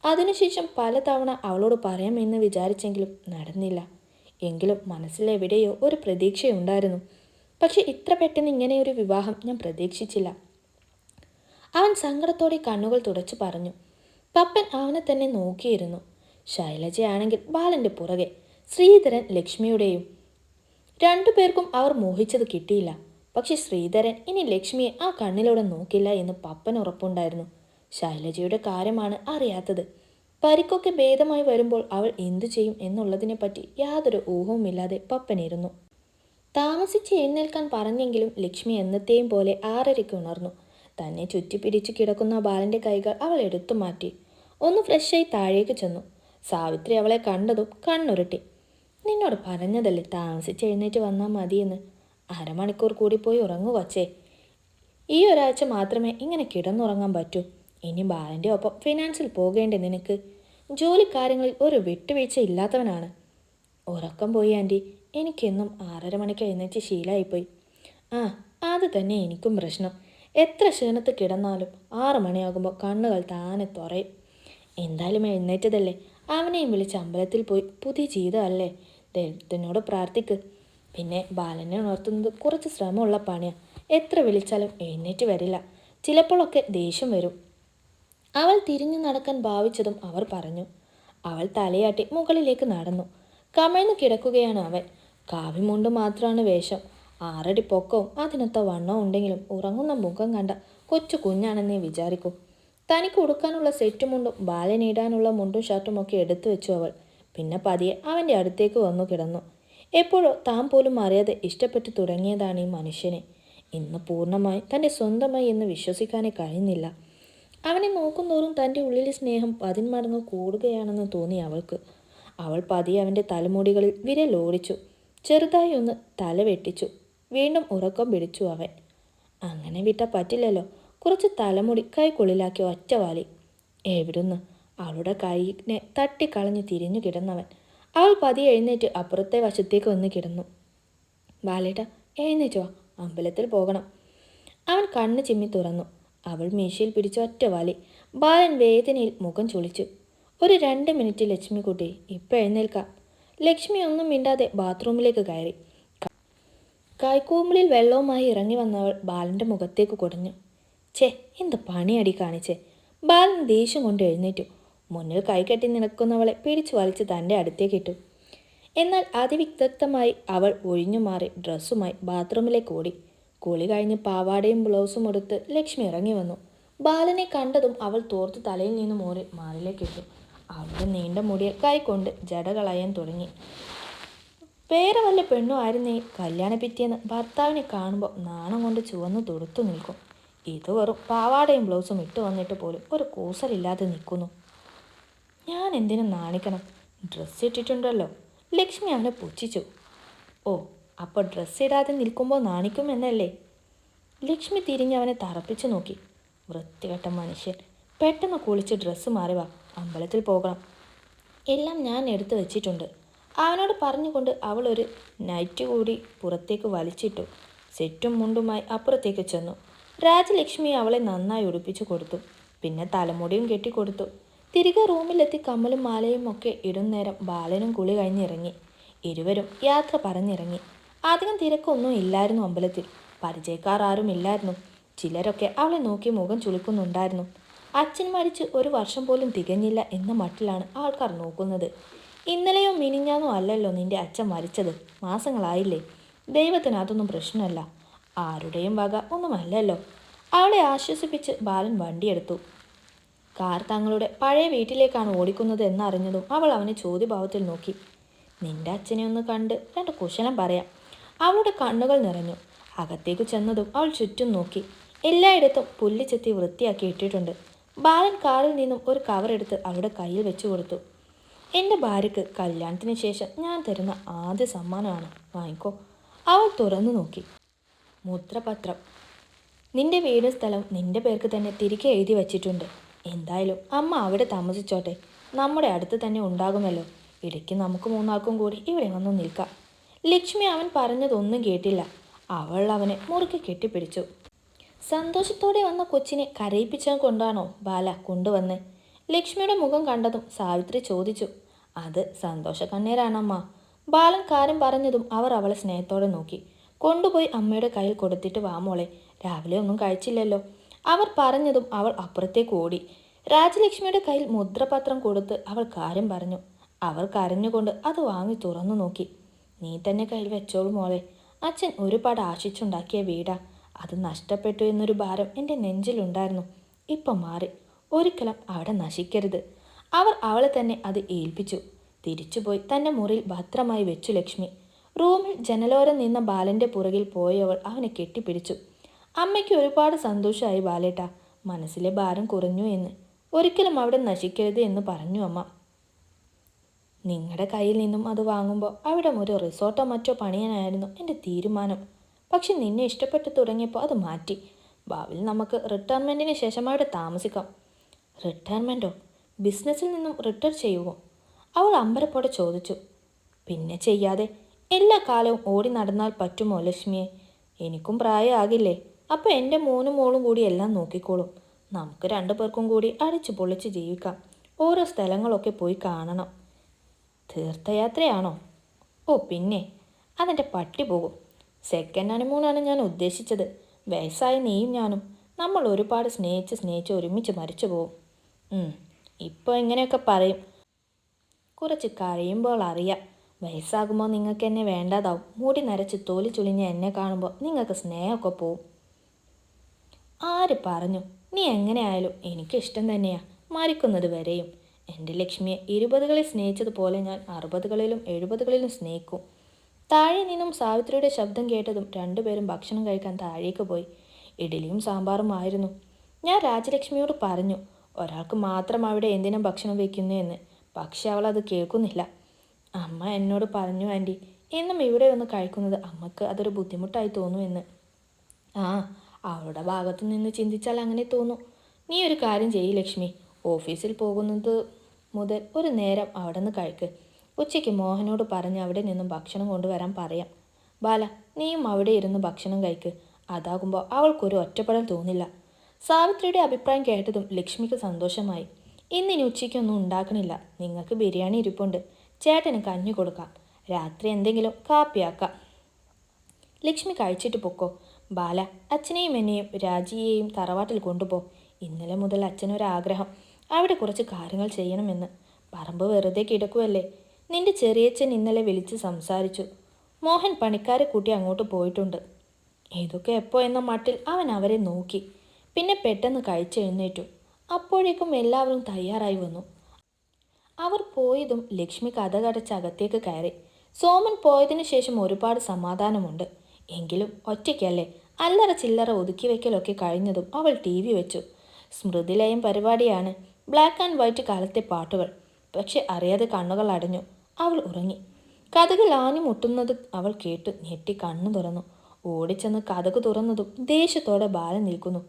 അതിനുശേഷം പലതവണ അവളോട് പറയാമെന്ന് വിചാരിച്ചെങ്കിലും നടന്നില്ല. എങ്കിലും മനസ്സിലെവിടെയോ ഒരു പ്രതീക്ഷയുണ്ടായിരുന്നു. പക്ഷെ ഇത്ര പെട്ടെന്ന് ഇങ്ങനെയൊരു വിവാഹം ഞാൻ പ്രതീക്ഷിച്ചില്ല. അവൻ സങ്കടത്തോടെ കണ്ണുകൾ തുടച്ചു പറഞ്ഞു. പപ്പൻ അവനെ തന്നെ നോക്കിയിരുന്നു. ശൈലജയാണെങ്കിൽ ബാലന്റെ പുറകെ ശ്രീധരൻ ലക്ഷ്മിയുടെയും രണ്ടുപേർക്കും അവർ മോഹിച്ചത് കിട്ടിയില്ല. പക്ഷെ ശ്രീധരൻ ഇനി ലക്ഷ്മിയെ ആ കണ്ണിലൂടെ നോക്കില്ല എന്ന് പപ്പൻ ഉറപ്പുണ്ടായിരുന്നു. ശൈലജയുടെ കാര്യമാണ് അറിയാത്തത്. പരിക്കൊക്കെ ഭേദമായി വരുമ്പോൾ അവൾ എന്തു ചെയ്യും എന്നുള്ളതിനെപ്പറ്റി യാതൊരു ഊഹവുമില്ലാതെ പപ്പനിരുന്നു. താമസിച്ച് എഴുന്നേൽക്കാൻ പറഞ്ഞെങ്കിലും ലക്ഷ്മി എന്നത്തെയും പോലെ ആറരയ്ക്ക് ഉണർന്നു. തന്നെ ചുറ്റിപ്പിടിച്ചു കിടക്കുന്ന ബാലന്റെ കൈകൾ അവൾ എടുത്തു മാറ്റി. ഒന്ന് ഫ്രഷായി താഴേക്ക് ചെന്നു. സാവിത്രി അവളെ കണ്ടതും കണ്ണുരുട്ടി. നിന്നോട് പറഞ്ഞതല്ലേ താമസിച്ച് എഴുന്നേറ്റ് വന്നാൽ മതിയെന്ന്. അരമണിക്കൂർ കൂടി പോയി ഉറങ്ങു വച്ചേ ഈ ഒരാഴ്ച മാത്രമേ ഇങ്ങനെ കിടന്നുറങ്ങാൻ പറ്റൂ. ഇനി ബാലന്റെ ഒപ്പം ഫിനാൻസിൽ പോകേണ്ടേ നിനക്ക്? ജോലിക്കാര്യങ്ങളിൽ ഒരു വിട്ടുവീഴ്ച ഇല്ലാത്തവനാണ്. ഉറക്കം പോയി ആന്റി എനിക്കെന്നും ആറര മണിക്ക് എഴുന്നേറ്റ് ശീലമായിപ്പോയി ആ അത് തന്നെ എനിക്കും പ്രശ്നം. എത്ര ക്ഷീണത്ത് കിടന്നാലും ആറ് മണിയാകുമ്പോൾ കണ്ണുകൾ താനെ തുറയും. എന്തായാലും എഴുന്നേറ്റതല്ലേ? അവനെയും വിളിച്ച് അമ്പലത്തിൽ പോയി പുതിയ ജീവിതമല്ലേ ദൈവത്തിനോട് പ്രാർത്ഥിക്ക്. പിന്നെ ബാലനെ ഉണർത്തുന്നത് കുറച്ച് ശ്രമമുള്ള പണിയാണ് എത്ര വിളിച്ചാലും എഴുന്നേറ്റ് വരില്ല. ചിലപ്പോഴൊക്കെ ദേഷ്യം വരും. അവൾ തിരിഞ്ഞു നടക്കാൻ ഭാവിച്ചതും അവർ പറഞ്ഞു. അവൾ തലയാട്ടി മുകളിലേക്ക് നടന്നു. കമഴ്ന്നു കിടക്കുകയാണ് അവൻ. കാവിമുണ്ട് മാത്രമാണ് വേഷം. ആറടി പൊക്കവും അതിനൊത്ത വണ്ണവും ഉണ്ടെങ്കിലും ഉറങ്ങുന്ന മുഖം കണ്ട കൊച്ചു കുഞ്ഞാണെന്നേ വിചാരിക്കൂ. തനിക്ക് ഉടുക്കാനുള്ള സെറ്റുമുണ്ടും ബാലനിടാനുള്ള മുണ്ടും ഷർട്ടും ഒക്കെ എടുത്തു വെച്ചു അവൾ. പിന്നെ പതിയെ അവന്റെ അടുത്തേക്ക് വന്നു കിടന്നു. എപ്പോഴോ താൻ പോലും അറിയാതെ ഇഷ്ടപ്പെട്ടു തുടങ്ങിയതാണ് ഈ മനുഷ്യനെ. ഇന്ന് പൂർണമായി തന്റെ സ്വന്തമായി എന്ന് വിശ്വസിക്കാനേ കഴിയുന്നില്ല അവനെ നോക്കുന്തോറും തന്റെ ഉള്ളിലെ സ്നേഹം പതിന്മടങ്ങ് കൂടുകയാണെന്ന് തോന്നി അവൾക്ക്. അവൾ പതിയെ അവന്റെ തലമുടികളിൽ വിരലോടിച്ചു ചെറുതായി ഒന്ന് തല വെട്ടിച്ചു. വീണ്ടും ഉറക്കം പിടിച്ചു അവൻ. അങ്ങനെ വിട്ടാൽ പറ്റില്ലല്ലോ. കുറച്ച് തലമുടി കൈക്കുള്ളിലാക്കി ഒറ്റവാലി എവിടുന്ന്? അവളുടെ കൈനെ തട്ടിക്കളഞ്ഞ് തിരിഞ്ഞു കിടന്നവൻ. അവൾ പതി എഴുന്നേറ്റ് അപ്പുറത്തെ വശത്തേക്ക് വന്ന് കിടന്നു. ബാലേട്ട എഴുന്നേറ്റോ അമ്പലത്തിൽ പോകണം. അവൻ കണ്ണ് ചിമ്മി തുറന്നു. അവൾ മീശയിൽ പിടിച്ച ഒറ്റ വാലി. ബാലൻ വേദനയിൽ മുഖം ചൊളിച്ചു. ഒരു രണ്ട് മിനിറ്റ് ലക്ഷ്മിക്കുട്ടി. ഇപ്പം എഴുന്നേൽക്കാം. ലക്ഷ്മി ഒന്നും മിണ്ടാതെ ബാത്റൂമിലേക്ക് കയറി. കൈക്കൂമ്പിളിൽ വെള്ളവുമായി ഇറങ്ങി വന്നവൾ ബാലന്റെ മുഖത്തേക്ക് കുടഞ്ഞു. ഛേ എന്ത് പണിയടി കാണിച്ചേ. ബാലൻ ദേഷ്യം കൊണ്ട് എഴുന്നേറ്റു. മുന്നിൽ കൈകെട്ടി നിൽക്കുന്നവളെ പിടിച്ചു വലിച്ച് തന്റെ അടുത്തേക്ക് ഇട്ടു. എന്നാൽ അതിവിദഗ്ധമായി അവൾ ഒഴിഞ്ഞു മാറി ഡ്രസ്സുമായി ബാത്റൂമിലേക്ക് ഓടി. കുളി കഴിഞ്ഞ് പാവാടയും ബ്ലൗസും എടുത്ത് ലക്ഷ്മി ഇറങ്ങി വന്നു. ബാലനെ കണ്ടതും അവൾ തോർത്ത് തലയിൽ നിന്ന് മോറി മാറിലേക്ക് ഇട്ടു. അവളുടെ നീണ്ട മുടിയിൽ കൈകൊണ്ട് ജടകളയാൻ തുടങ്ങി. വേറെ വല്ല പെണ്ണും ആയിരുന്നേ? കല്യാണ പിറ്റേന്ന് ഭർത്താവിനെ കാണുമ്പോൾ നാണം കൊണ്ട് ചുവന്ന് തുടുത്തു നിൽക്കും. ഇത് വെറും പാവാടയും ബ്ലൗസും ഇട്ട് വന്നിട്ട് പോലും ഒരു കൂസലില്ലാതെ നിൽക്കുന്നു. ഞാൻ എന്തിനു നാണിക്കണം? ഡ്രസ്സ് ഇട്ടിട്ടുണ്ടല്ലോ. ലക്ഷ്മി അവനെ പുച്ഛിച്ചു. ഓ അപ്പോൾ ഡ്രസ്സ് ഇടാതെ നിൽക്കുമ്പോൾ നാണിക്കുമെന്നല്ലേ ലക്ഷ്മി തിരിഞ്ഞ് അവനെ തറപ്പിച്ചു നോക്കി. വൃത്തികെട്ട മനുഷ്യൻ. പെട്ടെന്ന് കുളിച്ച് ഡ്രസ്സ് മാറി വാ. അമ്പലത്തിൽ പോകണം. എല്ലാം ഞാൻ എടുത്തു വെച്ചിട്ടുണ്ട്. അവനോട് പറഞ്ഞുകൊണ്ട് അവൾ ഒരു നൈറ്റ് കൂടി പുറത്തേക്ക് വലിച്ചിട്ടു. സെറ്റും മുണ്ടുമായി അപ്പുറത്തേക്ക് ചെന്നു. രാജലക്ഷ്മി അവളെ നന്നായി ഉടുപ്പിച്ചു കൊടുത്തു. പിന്നെ തലമുടിയും കെട്ടിക്കൊടുത്തു. തിരികെ റൂമിലെത്തി കമ്മലും മാലയും ഒക്കെ ഇടുന്നേരം ബാലനും കുളി കഴിഞ്ഞിറങ്ങി. ഇരുവരും യാത്ര പറഞ്ഞിറങ്ങി. അധികം തിരക്കൊന്നും ഇല്ലായിരുന്നു അമ്പലത്തിൽ. പരിചയക്കാർ ആരും ഇല്ലായിരുന്നു. ചിലരൊക്കെ അവളെ നോക്കി മുഖം ചുളിക്കുന്നുണ്ടായിരുന്നു. അച്ഛൻ മരിച്ച് ഒരു വർഷം പോലും തികഞ്ഞില്ല എന്ന മട്ടിലാണ് ആൾക്കാർ നോക്കുന്നത്. ഇന്നലെയോ മിനിഞ്ഞാന്നോ അല്ലല്ലോ നിന്റെ അച്ഛൻ മരിച്ചത്. മാസങ്ങളായില്ലേ. ദൈവത്തിന് അതൊന്നും പ്രശ്നമല്ല. ആരുടെയും വക ഒന്നുമല്ലല്ലോ അവളെ ആശ്വസിപ്പിച്ച് ബാലൻ വണ്ടിയെടുത്തു. കാർ തങ്ങളുടെ പഴയ വീട്ടിലേക്കാണ് ഓടിക്കുന്നത് എന്നറിഞ്ഞതും അവൾ അവനെ ചോദ്യഭാവത്തിൽ നോക്കി. നിന്റെ അച്ഛനെ ഒന്ന് കണ്ട് രണ്ട് കുശലം പറയാം. അവളുടെ കണ്ണുകൾ നിറഞ്ഞു. അകത്തേക്ക് ചെന്നതും അവൾ ചുറ്റും നോക്കി. എല്ലായിടത്തും പുല്ല് ചെത്തി വൃത്തിയാക്കി ഇട്ടിട്ടുണ്ട്. ബാലൻ കാറിൽ നിന്നും ഒരു കവർ എടുത്ത് അവളുടെ കയ്യിൽ വെച്ചു കൊടുത്തു. എന്റെ ഭാര്യയ്ക്ക് കല്യാണത്തിന് ശേഷം ഞാൻ തരുന്ന ആദ്യ സമ്മാനമാണ്. വാങ്ങിക്കോ. അവൾ തുറന്നു നോക്കി. മൂത്രപത്രം. നിന്റെ വീടും സ്ഥലം നിന്റെ പേർക്ക് തന്നെ തിരികെ എഴുതി വച്ചിട്ടുണ്ട്. എന്തായാലും അമ്മ അവിടെ താമസിച്ചോട്ടെ. നമ്മുടെ അടുത്ത് തന്നെ ഉണ്ടാകുമല്ലോ. ഇടയ്ക്ക് നമുക്ക് മൂന്നാൾക്കും കൂടി ഇവിടെ വന്ന് നിൽക്കാം. ലക്ഷ്മി അവൻ പറഞ്ഞതൊന്നും കേട്ടില്ല. അവൾ അവനെ മുറുക്കി കെട്ടിപ്പിടിച്ചു. സന്തോഷത്തോടെ വന്ന കൊച്ചിനെ കരയിപ്പിച്ചാൽ കൊണ്ടാണോ ബാല കൊണ്ടുവന്ന്? ലക്ഷ്മിയുടെ മുഖം കണ്ടതും സാവിത്രി ചോദിച്ചു. അത് സന്തോഷ കണ്ണീരാണമ്മ. ബാലൻ കാര്യം പറഞ്ഞതും അവർ അവളെ സ്നേഹത്തോടെ നോക്കി. കൊണ്ടുപോയി അമ്മയുടെ കയ്യിൽ കൊടുത്തിട്ട് വാമോളെ രാവിലെ ഒന്നും കഴിച്ചില്ലല്ലോ. അവർ പറഞ്ഞതും അവൾ അപ്പുറത്തേക്ക് ഓടി രാജലക്ഷ്മിയുടെ കയ്യിൽ മുദ്രപത്രം കൊടുത്ത് അവൾ കാര്യം പറഞ്ഞു. അവർ കരഞ്ഞുകൊണ്ട് അത് വാങ്ങി തുറന്നു നോക്കി. നീ തന്നെ കയ്യിൽ വെച്ചോളൂ മോളെ. അച്ഛൻ ഒരുപാട് ആശിച്ചുണ്ടാക്കിയ വീടാ. അത് നഷ്ടപ്പെട്ടു എന്നൊരു ഭാരം എന്റെ നെഞ്ചിലുണ്ടായിരുന്നു. ഇപ്പം മാറി. ഒരിക്കലും അവിടെ നശിക്കരുത്. അവർ അവളെ തന്നെ അത് ഏൽപ്പിച്ചു. തിരിച്ചുപോയി തന്റെ മുറിയിൽ ഭദ്രമായി വെച്ചു ലക്ഷ്മി. റൂമിൽ ജനലോരം നിന്ന ബാലന്റെ പുറകിൽ പോയവൾ അവനെ കെട്ടിപ്പിടിച്ചു. അമ്മയ്ക്ക് ഒരുപാട് സന്തോഷമായി ബാലേട്ട. മനസ്സിലെ ഭാരം കുറഞ്ഞു എന്ന്. ഒരിക്കലും അവിടെ നശിക്കരുത് എന്ന് പറഞ്ഞു അമ്മ. നിങ്ങളുടെ കയ്യിൽ നിന്നും അത് വാങ്ങുമ്പോൾ അവിടെ ഒരു റിസോർട്ടോ മറ്റോ പണിയാനായിരുന്നു എന്റെ തീരുമാനം. പക്ഷെ നിന്നെ ഇഷ്ടപ്പെട്ടു തുടങ്ങിയപ്പോൾ അത് മാറ്റി. ഭാവിയിൽ നമുക്ക് റിട്ടയർമെന്റിന് ശേഷം അവിടെ താമസിക്കാം. റിട്ടയർമെന്റോ ബിസിനസ്സിൽ നിന്നും റിട്ടയർ ചെയ്യുമോ അവൾ അമ്പരപ്പോടെ ചോദിച്ചു. പിന്നെ ചെയ്യാതെ. എല്ലാ കാലവും ഓടി നടന്നാൽ പറ്റുമോ ലക്ഷ്മിയെ? എനിക്കും പ്രായമാകില്ലേ? അപ്പോൾ എന്റെ മോനും മോളും കൂടി എല്ലാം നോക്കിക്കോളും. നമുക്ക് രണ്ടു പേർക്കും കൂടി അടിച്ചു പൊളിച്ച് ജീവിക്കാം. ഓരോ സ്ഥലങ്ങളൊക്കെ പോയി കാണണം. തീർത്ഥയാത്രയാണോ? ഓ പിന്നെ. അതെന്റെ പട്ടി പോകും. സെക്കൻഡ് ഹണിമൂണാണ് ഞാൻ ഉദ്ദേശിച്ചത്. വയസ്സായ നീയും ഞാനും നമ്മൾ ഒരുപാട് സ്നേഹിച്ച് സ്നേഹിച്ച് ഒരുമിച്ച് മരിച്ചു പോകും ഇപ്പോൾ ഇങ്ങനെയൊക്കെ പറയും. കുറച്ച് കഴിയുമ്പോൾ അറിയാം. വയസ്സാകുമ്പോൾ നിങ്ങൾക്ക് എന്നെ വേണ്ടതാവും. മുടി നരച്ച് തോലി ചുളിഞ്ഞ് എന്നെ കാണുമ്പോൾ നിങ്ങൾക്ക് സ്നേഹമൊക്കെ പോവും. ആര് പറഞ്ഞു? നീ എങ്ങനെയായാലും എനിക്കിഷ്ടം തന്നെയാ. മരിക്കുന്നത് വരെയും. എന്റെ ലക്ഷ്മിയെ ഇരുപതുകളിൽ സ്നേഹിച്ചതുപോലെ ഞാൻ അറുപതുകളിലും എഴുപതുകളിലും സ്നേഹിക്കും. താഴെ നിന്നും സാവിത്രിയുടെ ശബ്ദം കേട്ടതും രണ്ടുപേരും ഭക്ഷണം കഴിക്കാൻ താഴേക്ക് പോയി. ഇഡലിയും സാമ്പാറും ആയിരുന്നു. ഞാൻ രാജലക്ഷ്മിയോട് പറഞ്ഞു ഒരാൾക്ക് മാത്രം അവിടെ എന്തിനും ഭക്ഷണം വയ്ക്കുന്നു എന്ന്. പക്ഷെ അവൾ അത് കേൾക്കുന്നില്ല. അമ്മ എന്നോട് പറഞ്ഞു ആന്റി എന്നും ഇവിടെ ഒന്ന് കഴിക്കുന്നത് അമ്മയ്ക്ക് അതൊരു ബുദ്ധിമുട്ടായി തോന്നുമെന്ന്. ആ അവളുടെ ഭാഗത്തു നിന്ന് ചിന്തിച്ചാൽ അങ്ങനെ തോന്നും. നീ ഒരു കാര്യം ചെയ്യ് ലക്ഷ്മി. ഓഫീസിൽ പോകുന്നത് മുതൽ ഒരു നേരം അവിടെ നിന്ന് കഴിക്ക്. ഉച്ചയ്ക്ക് മോഹനോട് പറഞ്ഞ് അവിടെ നിന്നും ഭക്ഷണം കൊണ്ടുവരാൻ പറയാം. ബാല നീയും അവിടെ ഇരുന്ന് ഭക്ഷണം കഴിക്ക്. അതാകുമ്പോൾ അവൾക്കൊരു ഒറ്റപ്പെടൽ തോന്നില്ല. സാവിത്രിയുടെ അഭിപ്രായം കേട്ടതും ലക്ഷ്മിക്ക് സന്തോഷമായി. ഇന്നിനി ഉച്ചയ്ക്കൊന്നും ഉണ്ടാക്കണില്ല. നിങ്ങൾക്ക് ബിരിയാണി ഇരിപ്പുണ്ട്. ചേട്ടന് കഞ്ഞി കൊടുക്കാം. രാത്രി എന്തെങ്കിലും കാപ്പിയാക്കാം. ലക്ഷ്മി കഴിച്ചിട്ട് പൊക്കോ. ബാല അച്ഛനെയും എന്നെയും രാജിയെയും തറവാട്ടിൽ കൊണ്ടുപോ. ഇന്നലെ മുതൽ അച്ഛനൊരാഗ്രഹം. അവിടെ കുറച്ച് കാര്യങ്ങൾ ചെയ്യണമെന്ന്. പറമ്പ് വെറുതെ കിടക്കുമല്ലേ നിന്റെ ചെറിയച്ഛൻ ഇന്നലെ വിളിച്ച് സംസാരിച്ചു. മോഹൻ പണിക്കാരെ കൂട്ടി അങ്ങോട്ട് പോയിട്ടുണ്ട്. ഇതൊക്കെ എപ്പോ എന്ന മട്ടിൽ അവൻ അവരെ നോക്കി. പിന്നെ പെട്ടെന്ന് കഴിച്ചെഴുന്നേറ്റു അപ്പോഴേക്കും എല്ലാവരും തയ്യാറായി വന്നു. അവർ പോയതും ലക്ഷ്മി കഥ അകത്തേക്ക് കയറി. സോമൻ പോയതിനു ശേഷം ഒരുപാട് സമാധാനമുണ്ട്. എങ്കിലും ഒറ്റയ്ക്കല്ലേ? അല്ലറ ചില്ലറ ഒതുക്കി വെക്കലൊക്കെ കഴിഞ്ഞതും അവൾ ടി വി വെച്ചു. സ്മൃതിലയം പരിപാടിയാണ്. ബ്ലാക്ക് ആൻഡ് വൈറ്റ് കാലത്തെ പാട്ടുകൾ. പക്ഷെ അറിയാതെ കണ്ണുകൾ അടഞ്ഞു. അവൾ ഉറങ്ങി. കഥകൾ ആഞ്ഞു മുട്ടുന്നത് അവൾ കേട്ടു ഞെട്ടി കണ്ണു തുറന്നു. ഓടിച്ചെന്ന് കഥക് തുറന്നതും ദേഷ്യത്തോടെ ബാലൻ നിൽക്കുന്നു.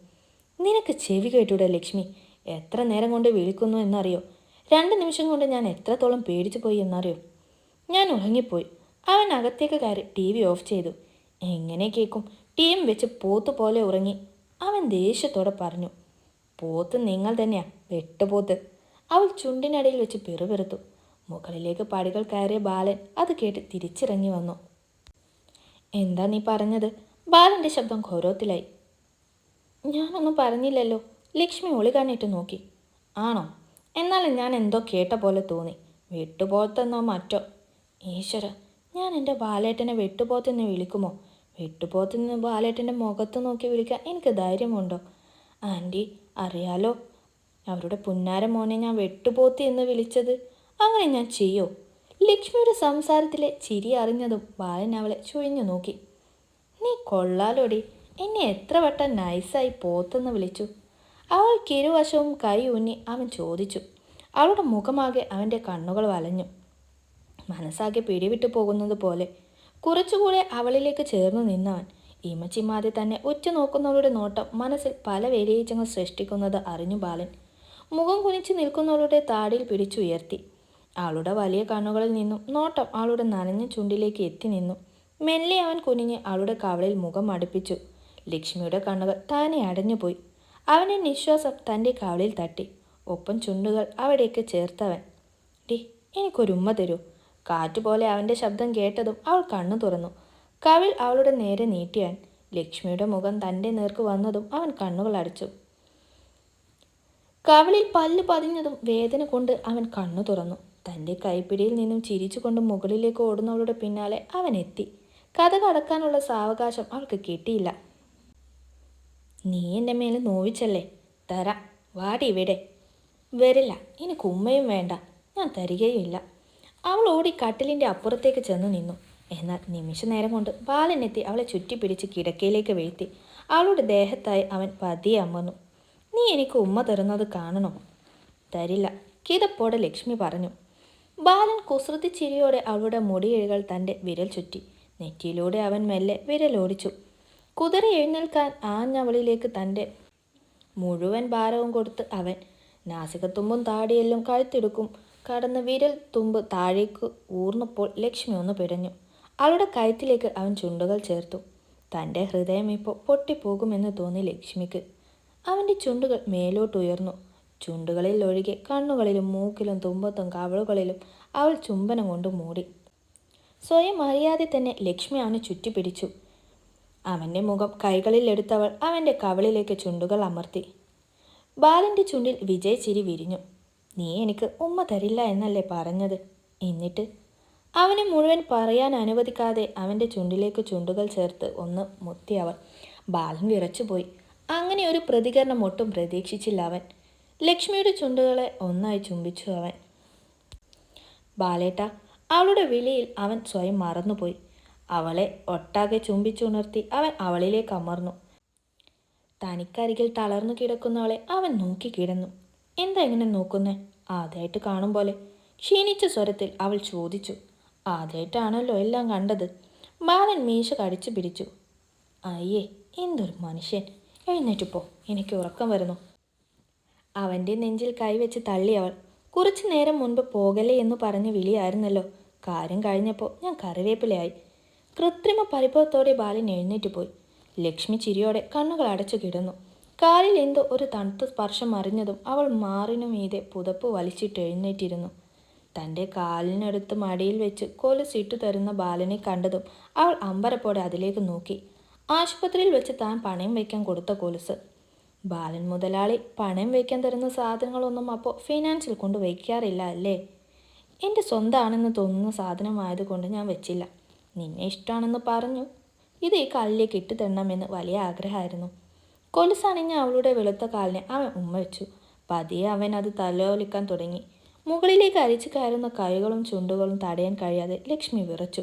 നിനക്ക് ചെവി കേട്ടൂടെ ലക്ഷ്മി? എത്ര നേരം കൊണ്ട് വിളിക്കുന്നു എന്നറിയോ? രണ്ട് നിമിഷം കൊണ്ട് ഞാൻ എത്രത്തോളം പേടിച്ചു പോയി എന്നറിയോ? ഞാൻ ഉറങ്ങിപ്പോയി. അവൻ അകത്തേക്ക് കയറി ടി വി ഓഫ് ചെയ്തു. എങ്ങനെ കേൾക്കും ടീം വെച്ച് പോത്ത് പോലെ ഉറങ്ങി. അവൻ ദേഷ്യത്തോടെ പറഞ്ഞു പോത്ത് നിങ്ങൾ തന്നെയാ വെട്ടുപോത്ത്. അവൾ ചുണ്ടിനടിയിൽ വെച്ച് പിറുപിറുത്തു. മുകളിലേക്ക് പടികൾ കയറിയ ബാലൻ അത് കേട്ട് തിരിച്ചിറങ്ങി വന്നു. എന്താ നീ പറഞ്ഞത്? ബാലന്റെ ശബ്ദം ഘോരത്തിലായി. ഞാനൊന്നും പറഞ്ഞില്ലല്ലോ. ലക്ഷ്മി ഒളി കണ്ണിട്ട് നോക്കി. ആണോ? എന്നാലും ഞാൻ എന്തോ കേട്ട പോലെ തോന്നി. വെട്ടുപോത്തെന്നോ മറ്റോ? ഈശ്വര ഞാൻ എന്റെ ബാലേട്ടനെ വെട്ടുപോത്തെന്ന് വിളിക്കുമോ? വെട്ടുപോത്തെന്ന് ബാലേട്ടന്റെ മുഖത്ത് നോക്കി വിളിക്കാൻ എനിക്ക് ധൈര്യമുണ്ടോ? ആന്റി അറിയാലോ. അവരുടെ പുന്നാര മോനെ ഞാൻ വെട്ടുപോത്തി എന്ന് വിളിച്ചത്. അങ്ങനെ ഞാൻ ചെയ്യോ? ലക്ഷ്മിയുടെ സംസാരത്തിലെ ചിരി അറിഞ്ഞതും ബാലൻ അവളെ ചുഴിഞ്ഞു നോക്കി. നീ കൊള്ളാലോടി. എന്നെ എത്ര വട്ടം നൈസായി പോത്തെന്ന് വിളിച്ചു. അവൾ കിരുവശവും കൈ ഊന്നി അവൻ ചോദിച്ചു. അവളുടെ മുഖമാകെ അവന്റെ കണ്ണുകൾ വലഞ്ഞു. മനസ്സാകെ പിടിവിട്ടു പോകുന്നത് പോലെ കുറച്ചുകൂടെ അവളിലേക്ക് ചേർന്നു നിന്നവൻ ഇമച്ചിമാതെ തന്നെ ഉറ്റുനോക്കുന്നവളുടെ നോട്ടം മനസ്സിൽ പല വേലിയേച്ചങ്ങൾ സൃഷ്ടിക്കുന്നത് അറിഞ്ഞു ബാലൻ. മുഖം കുനിച്ച് നിൽക്കുന്നവളുടെ താടിയിൽ പിടിച്ചുയർത്തി. ആളുടെ വലിയ കണ്ണുകളിൽ നിന്നും നോട്ടം ആളുടെ നനഞ്ഞ ചുണ്ടിലേക്ക് എത്തി നിന്നു. മെല്ലെ അവൻ കുനിഞ്ഞ് ആളുടെ കവളിൽ മുഖം അടുപ്പിച്ചു. ലക്ഷ്മിയുടെ കണ്ണുകൾ താനെ അടഞ്ഞുപോയി. അവന്റെ നിശ്വാസം തന്റെ കവളിൽ തട്ടി. ഒപ്പം ചുണ്ടുകൾ അവിടേക്ക് ചേർത്തവൻ. ഡി എനിക്കൊരു ഉമ്മ തരൂ. കാറ്റുപോലെ അവന്റെ ശബ്ദം കേട്ടതും അവൾ കണ്ണു തുറന്നു. കവിൾ അവളുടെ നേരെ നീട്ടിയാൻ ലക്ഷ്മിയുടെ മുഖം തന്റെ നേർക്ക് വന്നതും അവൻ കണ്ണുകൾ അടച്ചു. കവിളിൽ പല്ല് പതിഞ്ഞതും വേദന കൊണ്ട് അവൻ കണ്ണു തുറന്നു. തന്റെ കൈപ്പിടിയിൽ നിന്നും ചിരിച്ചുകൊണ്ട് മുകളിലേക്ക് ഓടുന്നവളുടെ പിന്നാലെ അവൻ എത്തി. കഥ കടക്കാനുള്ള സാവകാശം അവൾക്ക് കിട്ടിയില്ല. നീ എന്റെ മേലെ നോവിച്ചല്ലേ? തരാം. വാടി ഇവിടെ. വരില്ല. എനിക്ക് കുമ്മയും വേണ്ട. ഞാൻ തരികയുമില്ല. അവൾ ഓടി കട്ടിലിന്റെ അപ്പുറത്തേക്ക് ചെന്ന് നിന്നു. എന്നാൽ നിമിഷ നേരം കൊണ്ട് ബാലനെത്തി അവളെ ചുറ്റിപ്പിടിച്ച് കിടക്കയിലേക്ക് വീഴ്ത്തി. അവളുടെ ദേഹത്തായി അവൻ പതിയെ അമ്മന്നു നീ എനിക്ക് ഉമ്മ തരുന്നത് കാണണോ? തരില്ല കിതപ്പോടെ ലക്ഷ്മി പറഞ്ഞു. ബാലൻ കുസൃതി ചിരിയോടെ അവളുടെ മുടിയിഴകൾ തന്റെ വിരൽ ചുറ്റി. നെറ്റിയിലൂടെ അവൻ മെല്ലെ വിരലോടിച്ചു. കുതിര എഴുന്നേൽക്കാൻ ആഞ്ഞവളിലേക്ക് തന്റെ മുഴുവൻ ഭാരവും കൊടുത്ത് അവൻ നാസികത്തുമ്പും താടിയെല്ലും കഴുത്തെടുക്കും. കടന്ന് വിരൽ തുമ്പ് താഴേക്ക് ഊർന്നപ്പോൾ ലക്ഷ്മി ഒന്ന് പിടഞ്ഞു. അവളുടെ കയത്തിലേക്ക് അവൻ ചുണ്ടുകൾ ചേർത്തു. തന്റെ ഹൃദയം ഇപ്പോൾ പൊട്ടിപ്പോകുമെന്ന് തോന്നി ലക്ഷ്മിക്ക്. അവന്റെ ചുണ്ടുകൾ മേലോട്ട് ഉയർന്നു. ചുണ്ടുകളിൽ ഒഴികെ കണ്ണുകളിലും മൂക്കിലും തുമ്പത്തും കവളുകളിലും അവൾ ചുംബനം കൊണ്ട് മൂടി. സ്വയം അറിയാതെ തന്നെ ലക്ഷ്മി അവനെ ചുറ്റിപ്പിടിച്ചു. അവന്റെ മുഖം കൈകളിൽ എടുത്തവൾ അവന്റെ കവളിലേക്ക് ചുണ്ടുകൾ അമർത്തി. ബാലന്റെ ചുണ്ടിൽ വിജയ് ചിരി വിരിഞ്ഞു. നീ എനിക്ക് ഉമ്മ തരില്ല എന്നല്ലേ പറഞ്ഞത്? എന്നിട്ട് അവനെ മുഴുവൻ പറയാൻ അനുവദിക്കാതെ അവന്റെ ചുണ്ടിലേക്ക് ചുണ്ടുകൾ ചേർത്ത് ഒന്ന് മുത്തി അവൻ ബാലൻ വിറച്ചുപോയി അങ്ങനെ ഒരു പ്രതികരണം ഒട്ടും പ്രതീക്ഷിച്ചില്ല അവൻ. ലക്ഷ്മിയുടെ ചുണ്ടുകളെ ഒന്നായി ചുംബിച്ചു അവൻ. ബാലേട്ട അവളുടെ വിളിയിൽ അവൻ സ്വയം മറന്നുപോയി. അവളെ ഒട്ടാകെ ചുംബിച്ചുണർത്തി അവൻ അവളിലേക്ക് അമർന്നു. തനിക്കരികിൽ തളർന്നു കിടക്കുന്നവളെ അവൻ നോക്കി കിടന്നു. എന്താ ഇങ്ങനെ നോക്കുന്നേ? ആദ്യമായിട്ട് കാണും പോലെ ക്ഷീണിച്ച സ്വരത്തിൽ അവൾ ചോദിച്ചു ആദ്യമായിട്ടാണല്ലോ എല്ലാം കണ്ടത്? ബാലൻ മീശ കടിച്ചു പിടിച്ചു അയ്യേ എന്തൊരു മനുഷ്യൻ. എഴുന്നേറ്റ് പോ എനിക്ക് ഉറക്കം വരുന്നു. അവന്റെ നെഞ്ചിൽ കൈവച്ച് തള്ളി അവൾ കുറച്ചു നേരം മുൻപ് പോകലേ എന്ന് പറഞ്ഞ് വിളിയായിരുന്നല്ലോ. കാര്യം കഴിഞ്ഞപ്പോൾ ഞാൻ കറിവേപ്പിലയായി. കൃത്രിമ പരിഭവത്തോടെ ബാലൻ എഴുന്നേറ്റ് പോയി ലക്ഷ്മി ചിരിയോടെ കണ്ണുകൾ അടച്ചു കിടന്നു. കാലിൽ എന്തോ ഒരു തണുത്ത സ്പർശം അറിഞ്ഞതും അവൾ മാറിനു മീതെ പുതപ്പ് വലിച്ചിട്ട് എഴുന്നേറ്റിരുന്നു. തന്റെ കാലിനടുത്ത് മടിയിൽ വെച്ച് കൊലുസിട്ടു തരുന്ന ബാലനെ കണ്ടതും അവൾ അമ്പരപ്പോടെ അതിലേക്ക് നോക്കി. ആശുപത്രിയിൽ വെച്ച് താൻ പണയം വയ്ക്കാൻ കൊടുത്ത കൊലുസ്. ബാലൻ മുതലാളി പണയം വയ്ക്കാൻ തരുന്ന സാധനങ്ങളൊന്നും അപ്പോൾ ഫിനാൻസിൽ കൊണ്ട് വയ്ക്കാറില്ല അല്ലേ? എന്റെ സ്വന്തമാണെന്ന് തോന്നുന്ന സാധനമായതുകൊണ്ട് ഞാൻ വെച്ചില്ല. നിന്നെ ഇഷ്ടമാണെന്ന് പറഞ്ഞു. ഇത് ഈ കാലിലേക്ക് ഇട്ടു തരണമെന്ന് വലിയ ആഗ്രഹമായിരുന്നു. കൊലുസണിഞ്ഞ അവളുടെ വെളുത്ത കാലിനെ അവൻ ഉമ്മ വെച്ചു. പതിയെ അവൻ അത് തലോലിക്കാൻ തുടങ്ങി. മുകളിലേക്ക് അരിച്ചു കയറുന്ന കൈകളും ചുണ്ടുകളും തടയാൻ കഴിയാതെ ലക്ഷ്മി വിറച്ചു.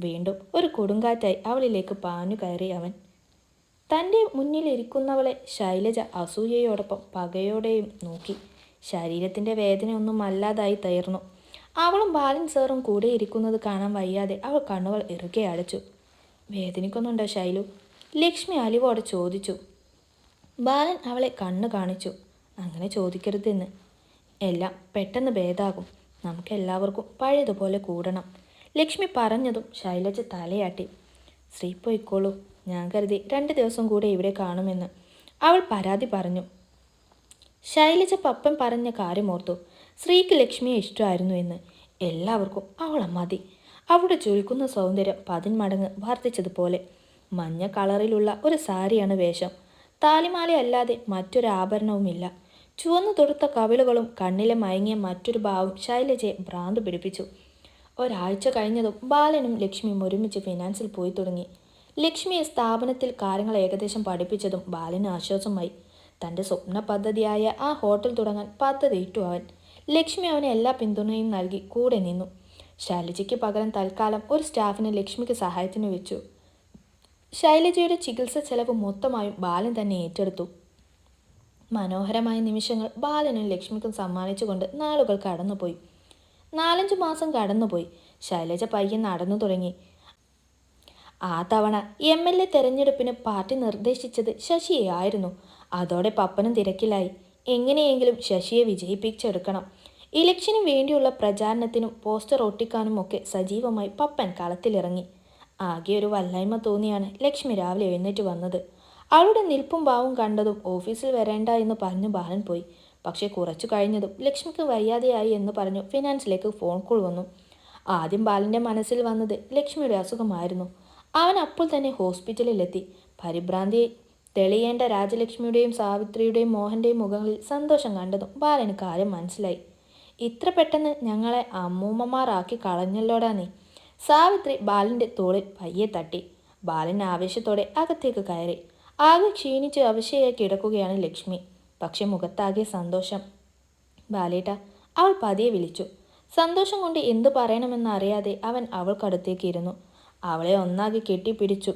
വീണ്ടും ഒരു കൊടുങ്കാറ്റായി അവളിലേക്ക് പാഞ്ഞു കയറി അവൻ. തന്റെ മുന്നിലിരിക്കുന്നവളെ ശൈലജ അസൂയയോടൊപ്പം പകയോടെയും നോക്കി. ശരീരത്തിന്റെ വേദനയൊന്നും അല്ലാതായി തീർന്നു അവളും ബാലൻ സാറും കൂടെ ഇരിക്കുന്നത് കാണാൻ വയ്യാതെ അവൾ കണ്ണുകൾ ഇറുകെ അടച്ചു. വേദനിക്കുന്നുണ്ടോ ശൈലു? ലക്ഷ്മി അലിവോടെ ചോദിച്ചു. ബാലൻ അവളെ കണ്ണ് കാണിച്ചു. അങ്ങനെ ചോദിക്കരുതെന്ന്. എല്ലാം പെട്ടെന്ന് ഭേദാകും. നമുക്ക് എല്ലാവർക്കും പഴയതുപോലെ കൂടണം. ലക്ഷ്മി പറഞ്ഞതും ശൈലജ തലയാട്ടി. ശ്രീ പോയിക്കോളൂ. ഞാൻ കരുതി രണ്ട് ദിവസം കൂടെ ഇവിടെ കാണുമെന്ന്. അവൾ പരാതി പറഞ്ഞു. ശൈലജ പപ്പൻ പറഞ്ഞ കാര്യമോർത്തു ശ്രീക്ക് ലക്ഷ്മിയെ ഇഷ്ടമായിരുന്നു എന്ന്. എല്ലാവർക്കും അവളെ മതി. അവളുടെ ചുരുക്കുന്ന സൗന്ദര്യം പതിന്മടങ്ങ് വർദ്ധിച്ചതുപോലെ. മഞ്ഞ കളറിലുള്ള ഒരു സാരിയാണ് വേഷം. താലിമാല അല്ലാതെ മറ്റൊരു ആഭരണവുമില്ല ചുവന്നു തൊടുത്ത കവിളുകളും കണ്ണിലെ മയങ്ങിയ മറ്റൊരു ഭാവം ശൈലജയെ ഭ്രാന്ത് പിടിപ്പിച്ചു. ഒരാഴ്ച കഴിഞ്ഞതും ബാലനും ലക്ഷ്മിയും ഒരുമിച്ച് ഫിനാൻസിൽ പോയി തുടങ്ങി. ലക്ഷ്മിയെ സ്ഥാപനത്തിൽ കാര്യങ്ങൾ ഏകദേശം പഠിപ്പിച്ചതും ബാലന് ആശ്വാസമായി. തന്റെ സ്വപ്ന പദ്ധതിയായ ആ ഹോട്ടൽ തുടങ്ങാൻ പദ്ധതിയിട്ടു അവൻ. ലക്ഷ്മി അവന് എല്ലാ പിന്തുണയും നൽകി കൂടെ നിന്നു. ശൈലജയ്ക്ക് പകരം തൽക്കാലം ഒരു സ്റ്റാഫിനെ ലക്ഷ്മിക്ക് സഹായത്തിന് വെച്ചു. ശൈലജയുടെ ചികിത്സ ചെലവ് മൊത്തമായും ബാലൻ തന്നെ ഏറ്റെടുത്തു. മനോഹരമായ നിമിഷങ്ങൾ ബാലനും ലക്ഷ്മിക്കും സമ്മാനിച്ചുകൊണ്ട് നാളുകൾ കടന്നുപോയി. നാലഞ്ചു മാസം കടന്നുപോയി. ശൈലജ പയ്യെ നടന്നു തുടങ്ങി. ആ തവണ എം എൽ എ തെരഞ്ഞെടുപ്പിന് പാർട്ടി നിർദ്ദേശിച്ചത് ശശിയെയായിരുന്നു അതോടെ പപ്പനും തിരക്കിലായി. എങ്ങനെയെങ്കിലും ശശിയെ വിജയിപ്പിച്ചെടുക്കണം. ഇലക്ഷന് വേണ്ടിയുള്ള പ്രചാരണത്തിനും പോസ്റ്റർ ഒട്ടിക്കാനും ഒക്കെ സജീവമായി പപ്പൻ കളത്തിലിറങ്ങി. ആകെ ഒരു വല്ലായ്മ തോന്നിയാണ് ലക്ഷ്മി രാവിലെ എഴുന്നേറ്റ് വന്നത്. അവളുടെ നിൽപ്പും ഭാവവും കണ്ടതും ഓഫീസിൽ വരേണ്ട എന്ന് പറഞ്ഞു ബാലൻ പോയി. പക്ഷേ കുറച്ചു കഴിഞ്ഞതും ലക്ഷ്മിക്ക് വയ്യാതെയായി എന്ന് പറഞ്ഞു ഫിനാൻസിലേക്ക് ഫോൺ കോൾ വന്നു. ആദ്യം ബാലന്റെ മനസ്സിൽ വന്നത് ലക്ഷ്മിയുടെ അസുഖമായിരുന്നു. അവൻ അപ്പോൾ തന്നെ ഹോസ്പിറ്റലിലെത്തി. പരിഭ്രാന്തി തെളിയേണ്ട രാജലക്ഷ്മിയുടെയും സാവിത്രിയുടെയും മോഹന്റെയും മുഖങ്ങളിൽ സന്തോഷം കണ്ടതും ബാലന് കാര്യം മനസ്സിലായി. ഇത്ര പെട്ടെന്ന് ഞങ്ങളെ അമ്മൂമ്മമാരാക്കി കളഞ്ഞല്ലോടാ നീ. സാവിത്രി ബാലന്റെ തോളിൽ പയ്യെ തട്ടി. ബാലൻ ആവേശത്തോടെ അകത്തേക്ക് കയറി. ആകെ ക്ഷീണിച്ച് അവശയായി കിടക്കുകയാണ് ലക്ഷ്മി. പക്ഷെ മുഖത്താകെ സന്തോഷം. ബാലേട്ട അവൾ പതിയെ വിളിച്ചു. സന്തോഷം കൊണ്ട് എന്തു പറയണമെന്നറിയാതെ അവൻ അവൾക്കടുത്തേക്ക് ഇരുന്നു. അവളെ ഒന്നാകെ കെട്ടിപ്പിടിച്ചു.